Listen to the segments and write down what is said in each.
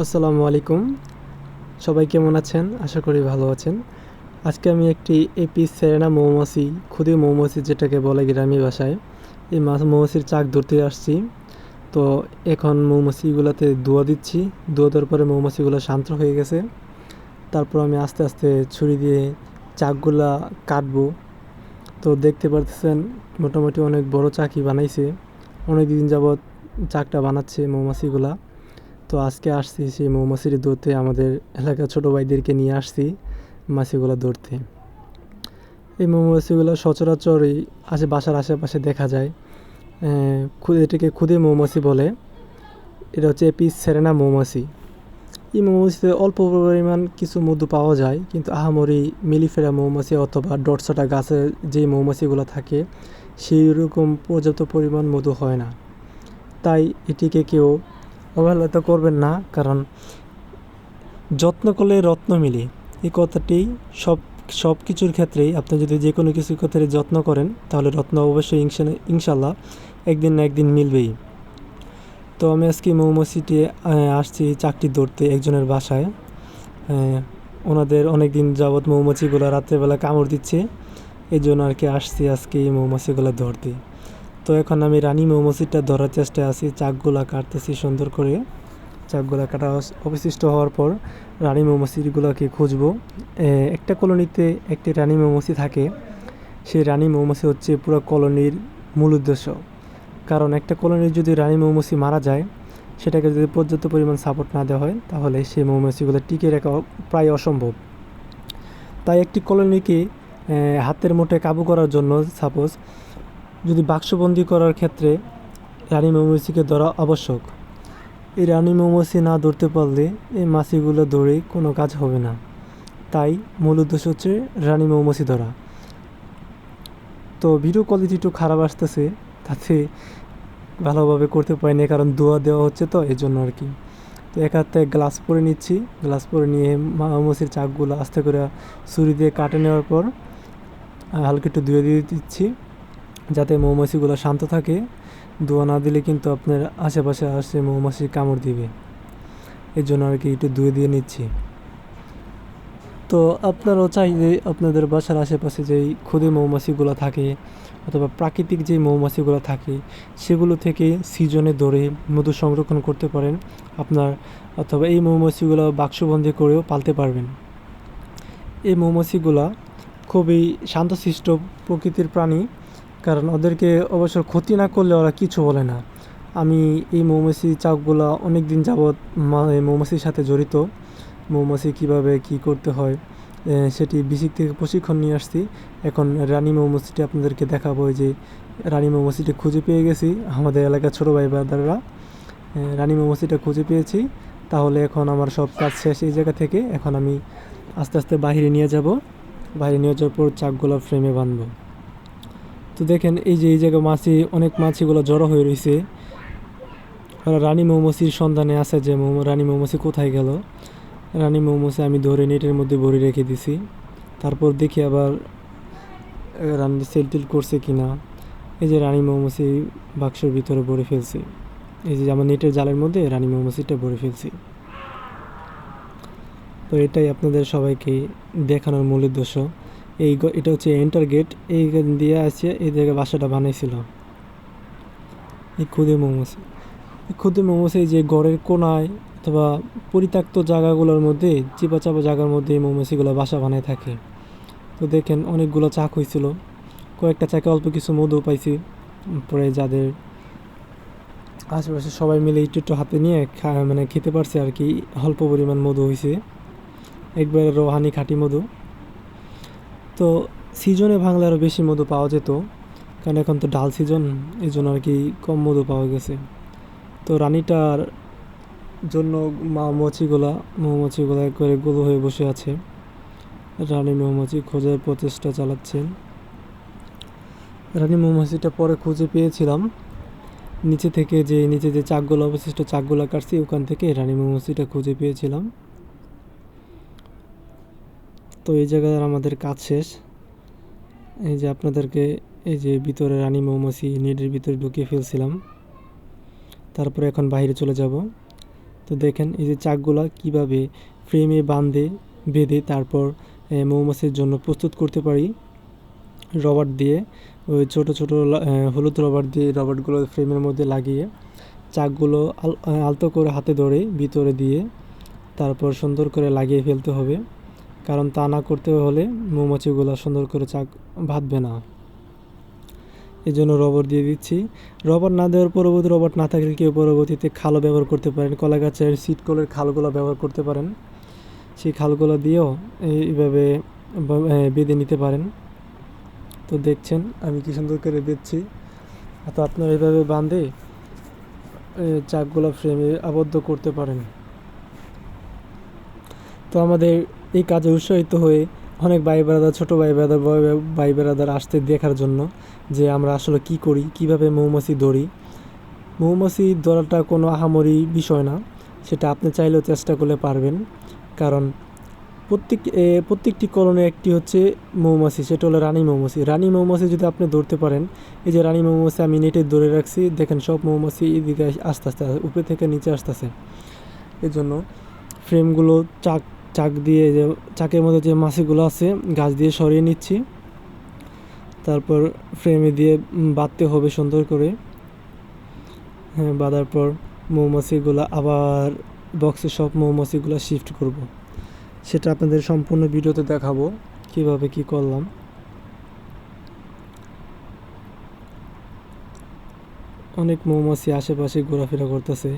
আসসালামু আলাইকুম। সবাই কেমন আছেন? আশা করি ভালো আছেন। আজকে আমি একটি এপি সেরেনা মৌমাছি খুদে মৌমাছি যেটাকে বলে গ্রামীণ ভাষায়, এই মাছ মৌমাছির চাক ধরতে আসছি। তো এখন মৌমাছিগুলোতে ধোয়া দিচ্ছি। ধোয়া দেওয়ার পরে মৌমাছিগুলো শান্ত হয়ে গেছে। তারপর আমি আস্তে আস্তে ছুরি দিয়ে চাকগুলা কাটবো। তো দেখতে পারতেছেন, মোটামুটি অনেক বড় চাকি বানাইছে। অনেক দিন যাবৎ চাকটা বানাচ্ছে মৌমাছিগুলা। তো আজকে আসছি সেই মৌমাছির ধরতে আমাদের এলাকার ছোটো ভাইদেরকে নিয়ে আসছি মাছিগুলো ধরতে। এই মৌমাছিগুলো সচরাচরই আসে বাসার আশেপাশে দেখা যায়। খুদে, এটাকে খুদে মৌমাছি বলে। এটা হচ্ছে এপিস সেরেনা মৌমাছি। এই মৌমাছিতে অল্প পরিমাণ কিছু মধু পাওয়া যায়, কিন্তু আহামরি মিলিফেরা মৌমাছি অথবা ডটসাটা গাছে যে মৌমাছিগুলো থাকে সেই রকম পর্যাপ্ত পরিমাণ মধু হয় না। তাই এটিকে কেউ অবহেলা তো করবেন না, কারণ যত্ন করলে রত্ন মিলে। এই কথাটি সব সব কিছুর ক্ষেত্রেই আপনি যদি যে কোনো কিছুর ক্ষেত্রে যত্ন করেন, তাহলে রত্ন অবশ্যই ইনশাল্লাহ একদিন না একদিন মিলবেই। তো আমি আজকে মৌমাছিটি আসছি চাকরি ধরতে একজনের বাসায়। ওনাদের অনেক দিন যাবৎ মৌমাছিগুলো রাত্রেবেলা কামড় দিচ্ছে। এই জন্য আর কি আসছি আজকে এই মৌমাছিগুলো ধরতে। তো এখন আমি রানী মৌমাছিটা ধরার চেষ্টায় আছি। চাকগুলা কাটতেছি সুন্দর করে। চাকগুলা কাটা অবশিষ্ট হওয়ার পর রানী মৌমাছিগুলোকে খুঁজবো। একটা কলোনিতে একটি রানী মৌমাছি থাকে। সেই রানী মৌমাছি হচ্ছে পুরো কলোনির মূল উদ্দেশ্য। কারণ একটা কলোনির যদি রানী মৌমাছি মারা যায়, সেটাকে যদি পর্যাপ্ত পরিমাণ সাপোর্ট না দেওয়া হয়, তাহলে সেই মৌমাছিগুলো টিকে রাখা প্রায় অসম্ভব। তাই একটি কলোনিকে হাতের মুঠে কাবু করার জন্য সাপোজ যদি বাক্সবন্দি করার ক্ষেত্রে রানী মৌমাছিকে ধরা আবশ্যক। এই রানী মৌমাছি না ধরতে পারলে এই মাছিগুলো ধরে কোনো কাজ হবে না। তাই মূল উদ্দেশ্য হচ্ছে রানী মৌমাছি ধরা। তো ভিডিও কোয়ালিটি একটু খারাপ আসতেছে, তাতে ভালোভাবে করতে পারিনি কারণ দোয়া দেওয়া হচ্ছে তো, এই জন্য আর কি তো এক হাতে গ্লাস পরে নিচ্ছি, গ্লাস পরে নিয়ে মৌমাছির চাকগুলো আস্তে করে ছুরি দিয়ে কাটে নেওয়ার পর হালকা একটু ধুয়ে দিয়ে দিচ্ছি। যাতে মৌমাছিগুলো শান্ত থাকে ধোয়া না দিলে কিন্তু আপনার আশেপাশে আসে মৌমাছি কামড় দিবে। এই জন্য আর কি একটু ধুয়ে দিয়ে নিচ্ছি। তো আপনারাও চাইলে আপনাদের বাসার আশেপাশে যেই ক্ষুদে মৌমাছিগুলো থাকে অথবা প্রাকৃতিক যেই মৌমাছিগুলো থাকে, সেগুলো থেকে সিজনে ধরে মধু সংরক্ষণ করতে পারেন। আপনার অথবা এই মৌমাছিগুলো বাক্সবন্দি করেও পালতে পারবেন। এই মৌমাছিগুলা খুবই শান্তশিষ্ট প্রকৃতির প্রাণী। কারণ ওদেরকে অবশ্য ক্ষতি না করলে ওরা কিছু বলে না। আমি এই মৌমাছি চাকগুলো অনেক দিন যাবৎ মৌমাছির সাথে জড়িত। মৌমাছি কীভাবে কি করতে হয় সেটি বিসিক থেকে প্রশিক্ষণ নিয়ে আসছি। এখন রানী মৌমাছিটি আপনাদেরকে দেখাবো যে, রানী মৌমাছিটি খুঁজে পেয়ে গেছি, আমাদের এলাকার ছোটো ভাই বাদাররা রানী মৌমাছিটা খুঁজে পেয়েছি। তাহলে এখন আমার সব কাজ শেষ এই জায়গা থেকে। এখন আমি আস্তে আস্তে বাহিরে নিয়ে যাব। বাইরে নিয়ে যাওয়ার পর চাকগুলো ফ্রেমে বাঁধবো। তো দেখেন এই যে, এই জায়গায় মাছি, অনেক মাছিগুলো জড়ো হয়ে রয়েছে। রানী মৌমাছির সন্ধানে আছে যে রানী মৌমাছি কোথায় গেল? রানী মৌমাছি আমি ধরে নেটের মধ্যে ভরে রেখে দিছি। তারপর দেখি আবার রানী সেলটিল করছে কি না এই যে রানী মৌমাছি বাক্সের ভিতরে ভরে ফেলছি। এই যে আমার নেটের জালের মধ্যে রানী মৌমাছিটা ভরে ফেলছি। তো এটাই আপনাদের সবাইকে দেখানোর মূল উদ্দেশ্য। এই এটা হচ্ছে এন্টার গেট এই দিয়ে আছে এই জায়গায় বাসাটা বানাইছিল। এই ক্ষুদে মৌমাছি এই ক্ষুদে মৌমাছি যে গড়ের কোনায় অথবা পরিত্যক্ত জায়গাগুলোর মধ্যে চিপা চাপা জায়গার মধ্যে এই মৌমাছিগুলো বাসা বানায় থাকে। তো দেখেন অনেকগুলো চাক হয়েছিল কয়েকটা চাকে অল্প কিছু মধু পাইছি। পরে যাদের আশেপাশে সবাই মিলে একটু একটু হাতে নিয়ে মানে খেতে পারছে আর কি, অল্প পরিমাণ মধু হয়েছে একবারে রোহানি খাঁটি মধু। তো সিজনে ভাঙলে আরও বেশি মধু পাওয়া যেত। কারণ এখন তো ডাল সিজন এই জন্য আর কি কম মধু পাওয়া গেছে। তো রানীটার জন্য মৌমাছিগুলা মৌমাছিগুলা করে গুলো হয়ে বসে আছে। রানী মৌমাছি খোঁজার প্রচেষ্টা চালাচ্ছেন রানী মৌমাছিটা পরে খুঁজে পেয়েছিলাম। নিচে থেকে যে, নিচে যে চাকগুলো, অবশিষ্ট চাকগুলো কাটছি, ওখান থেকে রানী মৌমাছিটা খুঁজে পেয়েছিলাম। তো এই জায়গায় আমাদের কাজ শেষ। এই যে আপনাদেরকে এই যে ভিতরে রানী মৌমাছি নেটের ভিতরে ঢুকিয়ে ফেলছিলাম। তারপরে এখন বাইরে চলে যাব। তো দেখেন এই যে চাকগুলা কীভাবে ফ্রেমে বাঁধে, বেঁধে, তারপর মৌমাছির জন্য প্রস্তুত করতে পারি। রবার দিয়ে, ওই ছোটো ছোটো হলুদ রবার দিয়ে রবারগুলো ফ্রেমের মধ্যে লাগিয়ে চাকগুলো আল- আলতো করে হাতে ধরে ভিতরে দিয়ে তারপর সুন্দর করে লাগিয়ে ফেলতে হবে। কারণ তা না করতে হলে মৌমাছিগুলো সুন্দর করে চাক বাঁধবে না। এই জন্য রবার দিয়ে দিচ্ছি। রবার না দেওয়ার পরবর্তী, রবার না থাকলে কেউ পরবর্তীতে খালও ব্যবহার করতে পারেন। কলা গাছের সিটকলের খালগুলো ব্যবহার করতে পারেন। সেই খালগুলো দিয়েও এইভাবে বেঁধে নিতে পারেন। তো দেখছেন, আমি কি সুন্দর করে বেঁধছি। তো আপনারা এইভাবে বাঁধে চাকগুলো ফ্রেমে আবদ্ধ করতে পারেন। তো আমাদের এই কাজে উৎসাহিত হয়ে অনেক ভাই বেড়াদার ছোটো ভাই বেড়াদার বড় ভাই বেড়াদার আসতে দেখার জন্য যে আমরা আসলে কি করি, কীভাবে মৌমাছি ধরি। মৌমাছি ধরাটা কোনো আহামরি বিষয় না, সেটা আপনি চাইলেও চেষ্টা করলে পারবেন। কারণ প্রত্যেক প্রত্যেকটি কলনে একটি হচ্ছে মৌমাছি, সেটা হলো রানী মৌমাছি। রানী মৌমাছি যদি আপনি ধরতে পারেন, এই যে রানী মৌমাছি আমি নেটে ধরে রাখছি, দেখেন সব মৌমাছি এদিকে আস্তে আস্তে উপরে থেকে নিচে আসতেছে। এই জন্য ফ্রেমগুলো চাক চাক দিয়ে যে, চাকের মধ্যে যে মাছিগুলো আছে, গাছ দিয়ে সরিয়ে নিচ্ছি। তারপর ফ্রেমে দিয়ে বাঁধতে হবে সুন্দর করে। হ্যাঁ বাঁধার পর মৌমাছিগুলো আবার বক্সে সব মৌমাছিগুলো শিফট করব। সেটা আপনাদের সম্পূর্ণ ভিডিওতে দেখাবো, কীভাবে কি করলাম। অনেক মৌমাছি আশেপাশে ঘোরাফেরা করতেছে,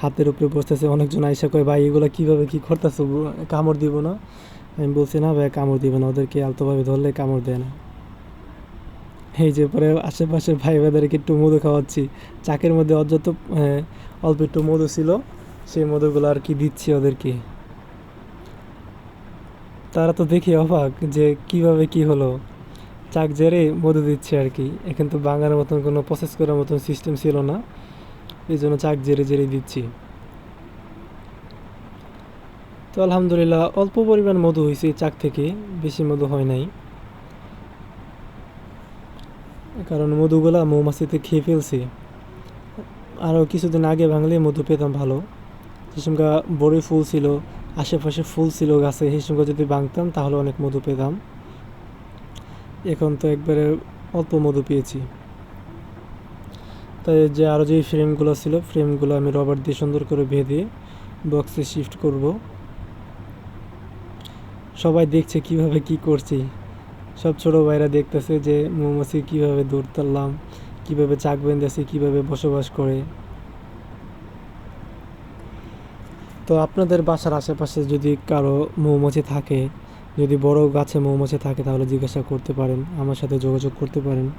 হাতের উপরে বসতেছে, অনেকজন আইসা কয়, ভাই, এগুলো কীভাবে কী করতেছো? কামড় দিব না? আমি বলছি, না ভাই, কামড় দিব না, ওদেরকে আলতোভাবে ধরলে কামড় দেয় না। এই যে পরে আশেপাশের ভাই ভাইদেরকে একটু মধু খাওয়াচ্ছি। চাকের মধ্যে অযত অল্প একটু মধু ছিল, সেই মধুগুলো আর কি দিচ্ছি ওদেরকে। তারা তো দেখে অবাক যে কীভাবে কি হলো। চাক জেরে মধু দিচ্ছে আর কি। এখানে তো বাঙার মতন কোনো প্রসেস করার মতন সিস্টেম ছিল না। এই জন্য চাক জেরে জেরে দিচ্ছি। তো আলহামদুলিল্লাহ, অল্প পরিমাণ মধু হয়েছে চাক থেকে, বেশি মধু হয় নাই। কারণ মধুগুলা মৌমাছিতে খেয়ে ফেলছে। আরও কিছুদিন আগে ভাঙলে মধু পেতাম ভালো। যে সময় বড়ি ফুল ছিল, আশেপাশে ফুল ছিল গাছে, সেই সময় যদি ভাঙতাম তাহলে অনেক মধু পেতাম। এখন তো একবারে অল্প মধু পেয়েছি। তাই যে আরও যে ফ্রেমগুলো ছিল, ফ্রেমগুলো আমি রবার দিয়ে সুন্দর করে বেঁধে বক্সে শিফট করব। সবাই দেখছে কীভাবে কি করছি। সব ছোট ভাইরা দেখতেছে যে মৌমাছি কীভাবে দৌড় তারলাম কীভাবে চাক বেঁধেছে, কীভাবে বসবাস করে। তো আপনাদের বাসার আশেপাশে যদি কারও মৌমাছি থাকে যদি বড় গাছে মৌমাছি থাকে তাহলে জিজ্ঞাসা করতে পারেন, আমার সাথে যোগাযোগ করতে পারেন।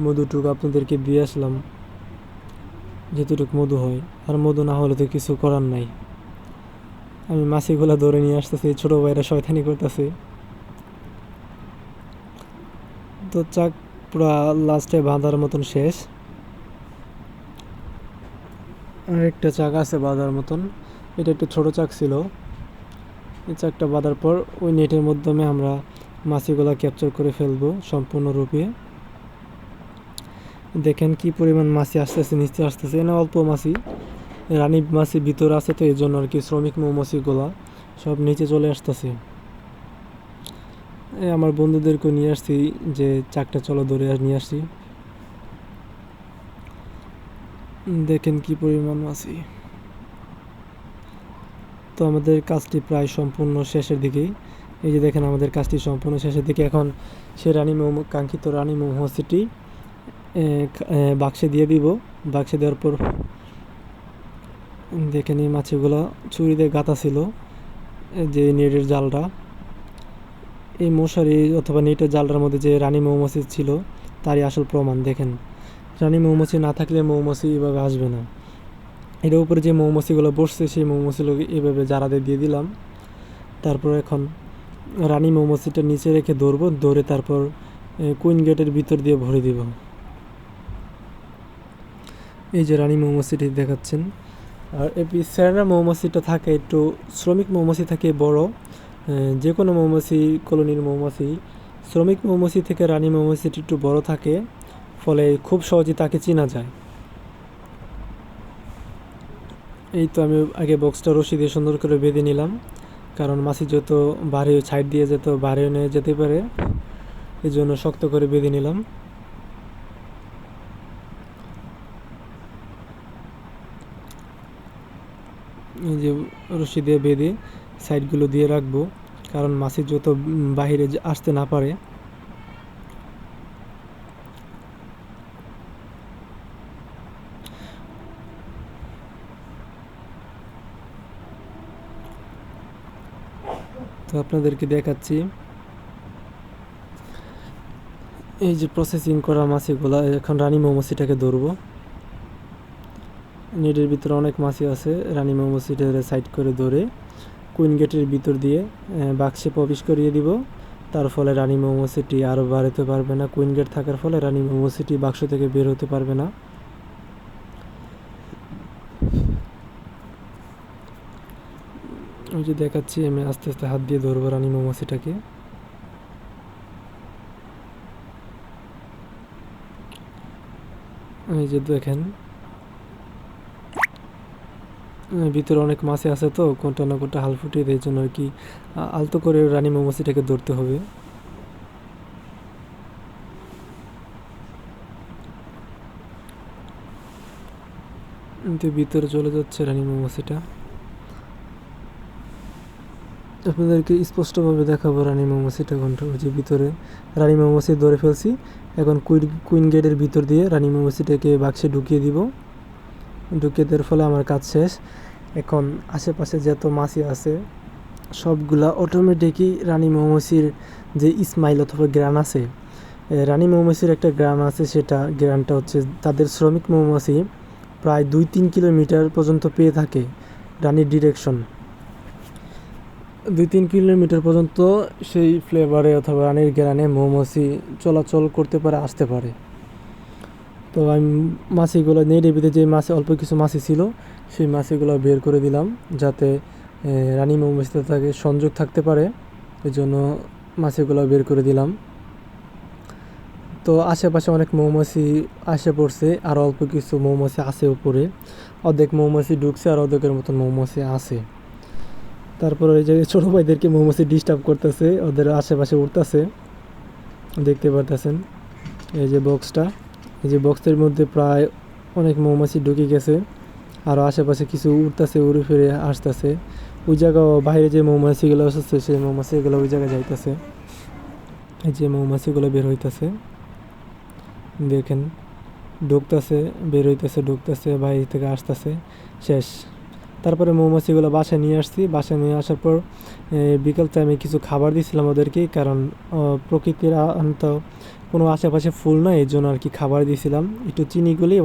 মধুটুকু আপনাদেরকে দিয়ে আসলাম, যেতটুকু মধু হয়। আর মধু না হলে তো কিছু করার নাই। আমি মাছিগুলা ধরে নিয়ে আসতেছি, ছোটো ভাইরা শয়তানি করতেছে। তো চাক, পুরা লাস্টে বাঁধার মতন শেষ। আর একটা চাক আছে বাঁধার মতন। এটা একটু ছোট চাক ছিল। চাকটা বাঁধার পর ওই নেটের মাধ্যমে আমরা মাছিগুলা ক্যাপচার করে ফেলব সম্পূর্ণরূপে দেখেন কি পরিমাণ মাছি আসতেছে, নিচে আসতেছে। না অল্প মাছি, রানী মাছি ভিতরে আছে তো, এই জন্য আর কি শ্রমিক মৌমাছিগুলা সব নিচে চলে আসতেছে। আমার বন্ধুদেরকে নিয়ে আসছি, যে চাকটা চলো ধরে নিয়ে আসছি দেখেন কি পরিমাণ মাছি। আমাদের কাজটি প্রায় সম্পূর্ণ শেষের দিকেই। এই যে দেখেন আমাদের কাজটি সম্পূর্ণ শেষের দিকে। এখন সে রানী মৌ কাঙ্ক্ষিত রানী মৌমাছিটি বাক্সে দিয়ে দিব। বাক্সে দেওয়ার পর দেখেন এই মাছিগুলো। ছুরি দিয়ে গাঁথা ছিল যে নেটের জালটা। এই মশারি অথবা নেটের জালটার মধ্যে যে রানী মৌমাছি ছিল, তারই আসল প্রমাণ। দেখেন, রানী মৌমাছি না থাকলে মৌমাছি এভাবে আসবে না। এর উপরে যে মৌমাছিগুলো বসছে, সেই মৌমাছিগুলোকে এভাবে জারাতে দিয়ে দিলাম। তারপর এখন রানী মৌমাছিটা নিচে রেখে ধরবো, ধরে তারপর কুইন গেটের ভিতর দিয়ে ভরে দিব। এই যে রানী মৌমাছিটি দেখাচ্ছেন। আর এপি স্যারেরা মৌমাছিটা থাকে, একটু শ্রমিক মৌমাছি থাকে বড় যে কোনো মৌমাছি, কলোনির মৌমাছি। শ্রমিক মৌমাছি থেকে রানী মৌমাছিটি একটু বড় থাকে, ফলে খুব সহজে তাকে চেনা যায়। এই তো আমি আগে বক্সটা রশি দিয়ে সুন্দর করে বেঁধে নিলাম। কারণ মাছি যত বাড়ি সাইড দিয়ে যেত বাড়ি নিয়ে যেতে পারে। এই জন্য শক্ত করে বেঁধে নিলাম। এই যে রশি দিয়ে বেঁধে সাইডগুলো দিয়ে রাখব। কারণ মাছি যত বাহিরে আসতে না পারে তো আপনাদেরকে দেখাচ্ছি। এই যে প্রসেসিং করা মাছিগুলো, এখন রানী মৌমাছিটাকে ধরবো। নেটের ভিতরে অনেক মাছি আছে, রানী মৌমাছিটার সাইড করে ধরে কুইন গেটের ভিতর দিয়ে বাক্সে প্রবেশ করিয়ে দিব। তার ফলে রানী মৌমাছিটি আরও বাড়াতে পারবে না। কুইন গেট থাকার ফলে রানী মৌমাছিটি বাক্স থেকে বের হতে পারবে না। ওই যে দেখাচ্ছি, আমি আস্তে আস্তে হাত দিয়ে ধরবো রানী মৌমাছিটাকে। এই যে দেখেন। ভিতরে অনেক মাছে আছে তো, কোনটা না কোনটা হাল ফুটিয়ে দেয় জন্য আর কি আলতো করে রানী মৌমাছিটাকে ধরতে হবে। ভিতরে চলে যাচ্ছে রানী মৌমাছিটা। আপনাদেরকে স্পষ্টভাবে দেখাবো রানী মৌমাছিটা ওই যে ভিতরে রানী মৌমাছি ধরে ফেলছি। এখন কুইন কুইন গেটের ভিতর দিয়ে রানী মৌমাছিটাকে বাক্সে ঢুকিয়ে দিব। ঢুকিয়ে দেওয়ার ফলে আমার কাজ শেষ। এখন আশেপাশে যত মাছি আছে, সবগুলা অটোমেটিকই রানী মৌমাছির যে স্মাইল অথবা গ্রান আছে রানী মৌমাছির একটা গ্রান আছে, সেটা গ্রানটা হচ্ছে তাদের শ্রমিক মৌমাছি প্রায় দুই তিন কিলোমিটার পর্যন্ত পেয়ে থাকে রানীর ডিরেকশন দুই তিন কিলোমিটার পর্যন্ত সেই ফ্লেভারে অথবা রানীর গ্রানে মৌমাছি চলাচল করতে পারে, আসতে পারে। তো আমি মাছিগুলো ভিতরে যে মাছে অল্প কিছু মাছি ছিল, সেই মাছিগুলো বের করে দিলাম যাতে রানী মৌমাছিতে তাকে সংযোগ থাকতে পারে। এই জন্য মাছিগুলো বের করে দিলাম। তো আশেপাশে অনেক মৌমাছি আসে পড়ছে, আর অল্প কিছু মৌমাছি আছে উপরে। অর্ধেক মৌমাছি ঢুকছে আর অর্ধেকের মতন মৌমাছি আছে। তারপর ওই যে ছোটো ভাইদেরকে মৌমাছি ডিস্টার্ব করতেছে, ওদের আশেপাশে উঠতেছে। দেখতে পারতেছেন, এই যে বক্সটা এই যে বক্সের মধ্যে প্রায় অনেক মৌমাছি ঢুকে গেছে, আর আশেপাশে কিছু উঠতেছে, উড়ে ফিরে আসতেছে। ওই জায়গা বাইরে যে মৌমাছিগুলো আসছে সেই মৌমাছিগুলো ওই জায়গায় যাইতেছে। এই যে মৌমাছিগুলো বের হইতেছে। দেখেন, ঢুকতেছে, বের হইতেছে, ঢুকতেছে, বাইরে থেকে আসতেছে। শেষ। তারপরে মৌমাছিগুলো বাসায় নিয়ে আসছি। বাসায় নিয়ে আসার পর বিকেল টাইমে কিছু খাবার দিয়েছিলাম ওদেরকে, কারণ প্রকৃতির তো কোনো আশেপাশে ফুল নয় এই জন্য আর কি খাবার দিয়েছিলাম একটু চিনি গুলি